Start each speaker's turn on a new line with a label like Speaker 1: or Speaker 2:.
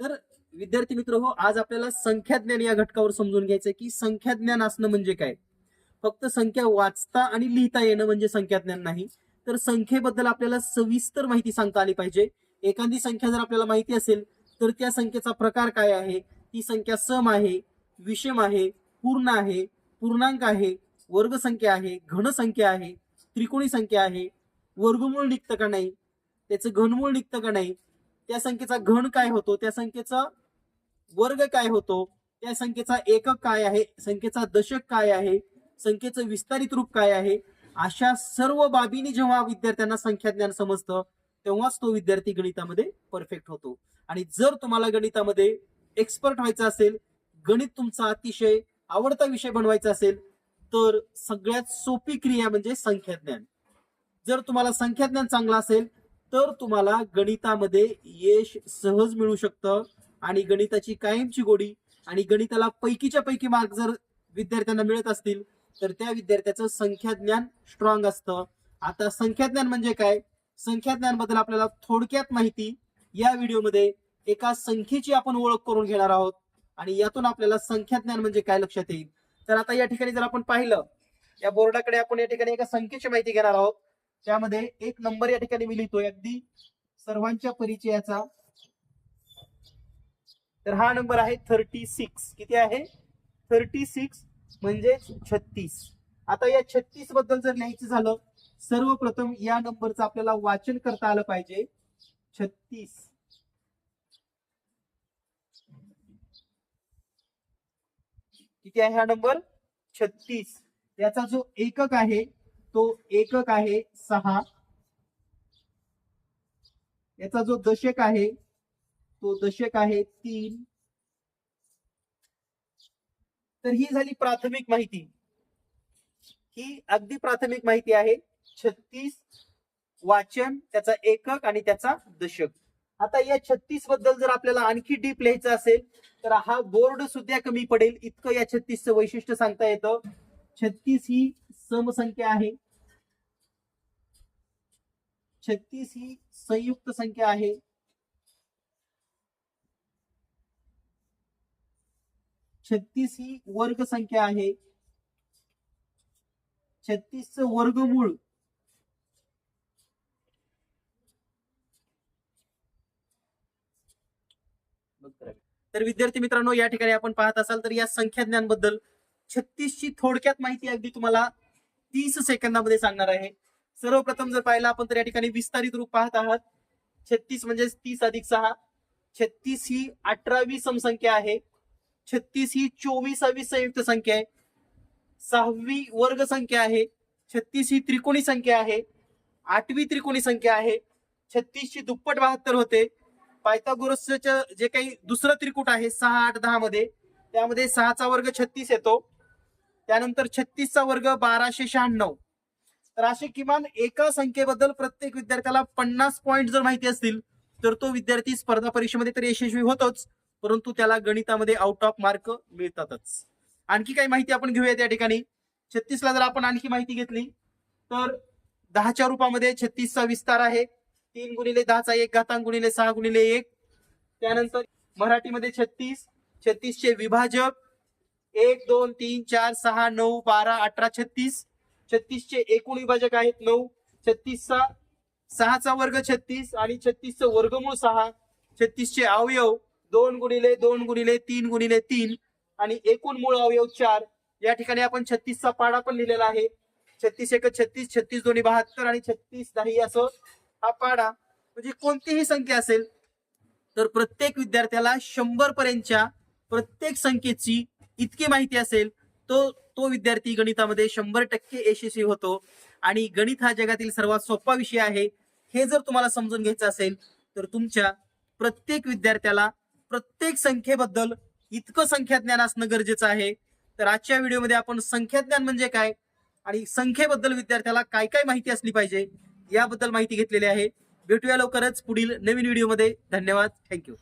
Speaker 1: तर विद्यार्थी मित्र हो आज आपल्याला संख्याज्ञान या घटकावर समजून घ्यायचं की संख्याज्ञान असणं म्हणजे काय? फक्त संख्या वाचता आणि लिहिता येणं म्हणजे संख्याज्ञान नाही. तर संख्येबद्दल आपल्याला सविस्तर माहिती सांगता आली पाहिजे. एखादी संख्या जर आपल्याला माहिती असेल तर त्या संख्येचा प्रकार काय आहे? ती संख्या सम आहे विषम आहे पूर्ण आहे पूर्णांक आहे वर्गसंख्या आहे घनसंख्या आहे त्रिकोणी संख्या आहे वर्गमूळ निघतं का नाही? त्याचं घनमूळ निघतं का नाही? त्या संख्येचा घन काय होतो? त्या संख्येचा वर्ग काय होतो? त्या संख्येचा एकक काय आहे? संख्येचा दशक काय आहे? संख्येचं विस्तारित रूप काय आहे? अशा सर्व बाबींनी जेव्हा विद्यार्थ्यांना संख्याज्ञान समजतं तेव्हाच तो विद्यार्थी गणितामध्ये परफेक्ट होतो. आणि जर तुम्हाला गणितामध्ये एक्सपर्ट व्हायचं असेल गणित तुमचा अतिशय आवडता विषय बनवायचा असेल तर सगळ्यात सोपी क्रिया म्हणजे संख्याज्ञान. जर तुम्हाला संख्याज्ञान चांगलं असेल तर तुम्हाला गणितामध्ये यश सहज मिळू शकतं आणि गणिताची कायमची गोडी आणि गणिताला पैकीच्या पैकी मार्क जर विद्यार्थ्यांना मिळत असतील तर त्या विद्यार्थ्याचं संख्याज्ञान स्ट्रॉंग असतं. आता संख्याज्ञान म्हणजे काय? संख्याज्ञानबद्दल आपल्याला थोडक्यात माहिती या व्हिडिओमध्ये एका संख्येची आपण ओळख करून घेणार आहोत आणि यातून आपल्याला संख्याज्ञान म्हणजे काय लक्षात येईल? तर आता या ठिकाणी जर आपण पाहिलं या बोर्डाकडे आपण या ठिकाणी एका संख्येची माहिती घेणार आहोत. त्यामध्ये एक नंबर या ठिकाणी मी लिहितोय अगदी सर्वांच्या परिचयाचा. तर हा नंबर आहे थर्टी सिक्स किती आहे? थर्टी सिक्स म्हणजेच छत्तीस. आता या छत्तीसबद्दल जर लिहायचं झालं सर्वप्रथम या नंबरचं आपल्याला वाचन करता आलं पाहिजे. छत्तीस. किती आहे हा नंबर? छत्तीस. याचा जो एकक आहे तो एकक आहे सहा. याचा जो दशक आहे तो दशक आहे तीन. तर ही झाली प्राथमिक माहिती. ही अगदी प्राथमिक माहिती आहे. छत्तीस वाचन त्याचा एकक आणि त्याचा दशक. आता या छत्तीसबद्दल जर आपल्याला आणखी डीप लिहायचं असेल तर हा बोर्ड सुद्धा कमी पडेल. इतकं या छत्तीसचं वैशिष्ट्य सांगता येतं. छत्तीस ही समसंख्या आहे. छत्तीस ही संयुक्त संख्या आहे. छत्तीस ही वर्ग संख्या आहे. छत्तीसचं वर्गमूळ तर विद्यार्थी मित्रांनो या ठिकाणी आपण पाहत असाल तर या संख्या ज्ञानबद्दल छत्तीसची थोडक्यात माहिती अगदी तुम्हाला तीस सेकंदामध्ये सांगणार आहे. सर्वप्रथम जर पाहिलं आपण तर या ठिकाणी विस्तारित रूप पाहत आहात. छत्तीस म्हणजे तीस अधिक सहा. छत्तीस ही अठरावी समसंख्या आहे. छत्तीस ही चोवीसावी संयुक्त संख्या आहे. सहावी वर्ग संख्या आहे. छत्तीस ही त्रिकोणी संख्या आहे. आठवी त्रिकोणी संख्या आहे. छत्तीस ची दुप्पट बहात्तर होते. पायथागोरसचं जे काही दुसरं त्रिकूट आहे सहा आठ दहा मध्ये त्यामध्ये सहाचा वर्ग छत्तीस येतो. त्यानंतर छत्तीसचा वर्ग बाराशे शहाण्णव. तर असे किमान एका संख्येबद्दल प्रत्येक विद्यार्थ्याला पन्नास पॉईंट जर माहिती असतील तर तो विद्यार्थी स्पर्धा परीक्षेमध्ये तर यशस्वी होतोच परंतु त्याला गणितामध्ये आउट ऑफ मार्क मिळतातच. आणखी काही माहिती आपण घेऊया त्या ठिकाणी. छत्तीसला जर आपण आणखी माहिती घेतली तर दहाच्या रूपामध्ये छत्तीसचा विस्तार आहे. तीन गुणिले दहाचा एक घातांक गुणिले सहा गुणिले एक. त्यानंतर मराठीमध्ये छत्तीस छत्तीसचे विभाजक एक दोन तीन चार सहा नऊ बारा अठरा छत्तीस. छत्तीसचे एकूण विभाजक आहेत नऊ छत्तीसचा सहाचा वर्ग छत्तीस आणि छत्तीसचं वर्गमूळ सहा. छत्तीसचे अवयव दोन गुणिले दोन गुणिले तीन गुणिले तीन आणि एकूण मूळ अवयव चार. या ठिकाणी आपण छत्तीसचा पाडा पण लिहिलेला आहे. छत्तीस एक छत्तीस छत्तीस दोन्ही बहात्तर आणि छत्तीस दही असं हा पाडा. म्हणजे कोणतीही संख्या असेल तर प्रत्येक विद्यार्थ्याला शंभर पर्यंतच्या प्रत्येक संख्येची इतकी माहिती असेल तो तो विद्यार्थी गणितामध्ये शंभर टक्के यशस्वी होतो. आणि गणित हा जगातील सर्वात सोपा विषय आहे. हे जर तुम्हाला समजून घ्यायचं असेल तर तुमच्या प्रत्येक विद्यार्थ्याला प्रत्येक संख्येबद्दल इतकं संख्याज्ञान असणं गरजेचं आहे. तर आजच्या व्हिडिओमध्ये आपण संख्याज्ञान म्हणजे काय आणि संख्येबद्दल विद्यार्थ्याला काय काय माहिती असली पाहिजे याबद्दल माहिती घेतलेली आहे. भेटूया लवकरच पुढील नवीन व्हिडिओमध्ये. धन्यवाद. थँक्यू.